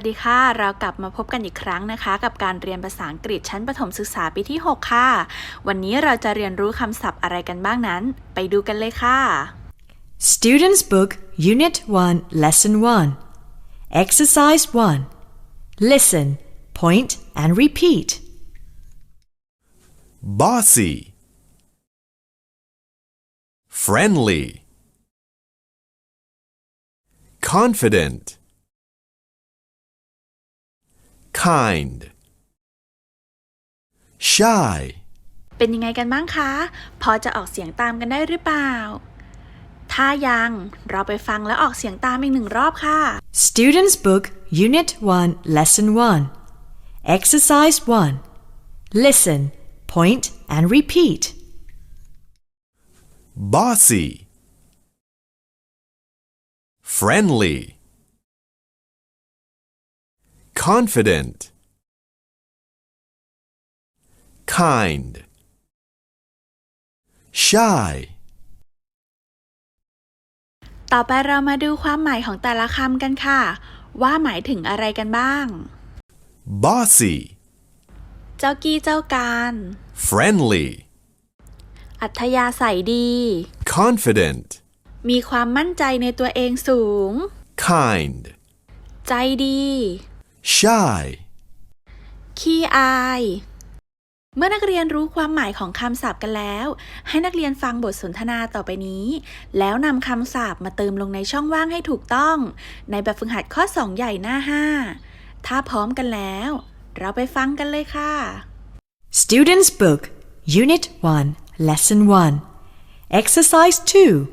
สวัสดีค่ะ เรากลับมาพบกันอีกครั้งนะคะ กับการเรียนภาษาอังกฤษชั้นประถมศึกษาปีที่ 6 ค่ะ วันนี้เราจะเรียนรู้คำศัพท์อะไรกันบ้างนั้น ไปดูกันเลยค่ะ Students' Book, Unit 1, Lesson 1. Exercise 1. Listen, point, and repeat. bossy, friendly, confident, kind, shy, เป็นยังไงกันบ้างคะ พอจะออกเสียงตามกันได้หรือเปล่า ถ้ายัง เราไปฟังและออกเสียงตามอีกหนึ่งรอบค่ะ Students' Book, Unit 1, Lesson 1. Exercise 1. Listen, point, and repeat. bossy, friendly, confident, kind, shy. ต่อไปเรามาดูความหมายของแต่ละคำกันค่ะ ว่าหมายถึงอะไรกันบ้าง bossy, เจ้ากี้เจ้าการ friendly, อัธยาศัยดี confident, มีความมั่นใจในตัวเองสูง kind, ใจดี shy. ขี้อาย เมื่อนักเรียนรู้ความหมายของคำศัพท์กันแล้ว ให้นักเรียนฟังบทสนทนาต่อไปนี้ แล้วนำคำศัพท์มาเติมลงในช่องว่างให้ถูกต้อง ในแบบฝึกหัดข้อ 2 ใหญ่หน้า 5 ถ้าพร้อมกันแล้ว เราไปฟังกันเลยค่ะ Students' Book, Unit 1, Lesson 1. Exercise 2.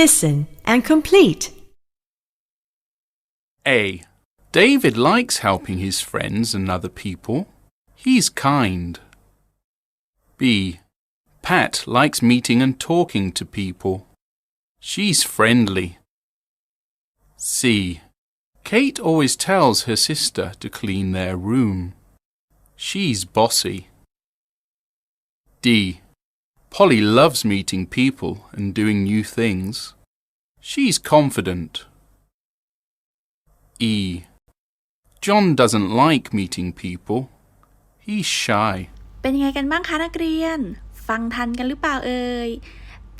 Listen and complete. A. David likes helping his friends and other people. He's kind. B. Pat likes meeting and talking to people. She's friendly. C. Kate always tells her sister to clean their room. She's bossy. D. Polly loves meeting people and doing new things. She's confident. E. John doesn't like meeting people. He's shy. เป็นยังไงกันบ้างคะนักเรียน ฟังทันกันหรือเปล่าเอ่ย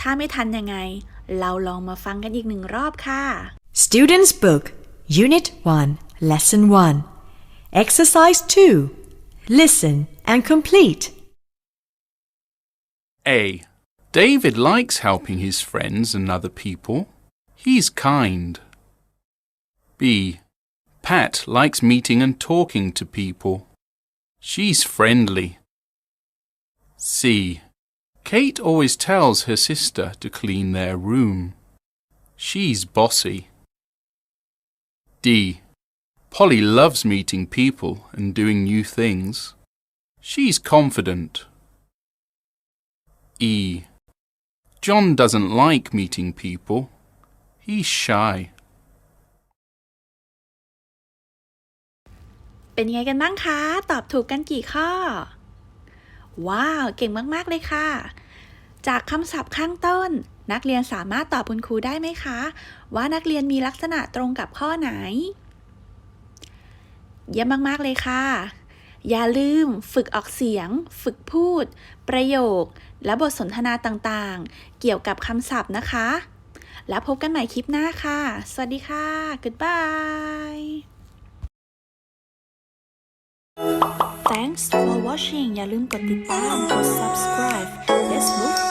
ถ้าไม่ทันยังไง เราลองมาฟังกันอีกหนึ่งรอบค่ะ Students' Book, Unit 1, Lesson 1. Exercise 2. Listen and complete. A. David likes helping his friends and other people. He's kind. B. Pat likes meeting and talking to people. She's friendly. C. Kate always tells her sister to clean their room. She's bossy. D. Polly loves meeting people and doing new things. She's confident. E. John doesn't like meeting people. He's shy. เป็นยังไงกันบ้างคะ ตอบถูกกันกี่ข้อ ว้าว เก่งมาก ๆ เลยค่ะ จากคำศัพท์ข้างต้น นักเรียนสามารถตอบคุณครูได้ไหมคะ ว่านักเรียนมีลักษณะตรงกับข้อไหน เยี่ยมมาก ๆ เลยค่ะ อย่าลืมฝึกออกเสียง ฝึกพูด ประโยค และบทสนทนาต่างๆ เกี่ยวกับคำศัพท์นะคะ แล้วพบกันใหม่คลิปหน้าค่ะ สวัสดีค่ะ goodbye Thanks for watching อย่าลืมกดติดตาม กด subscribe Facebook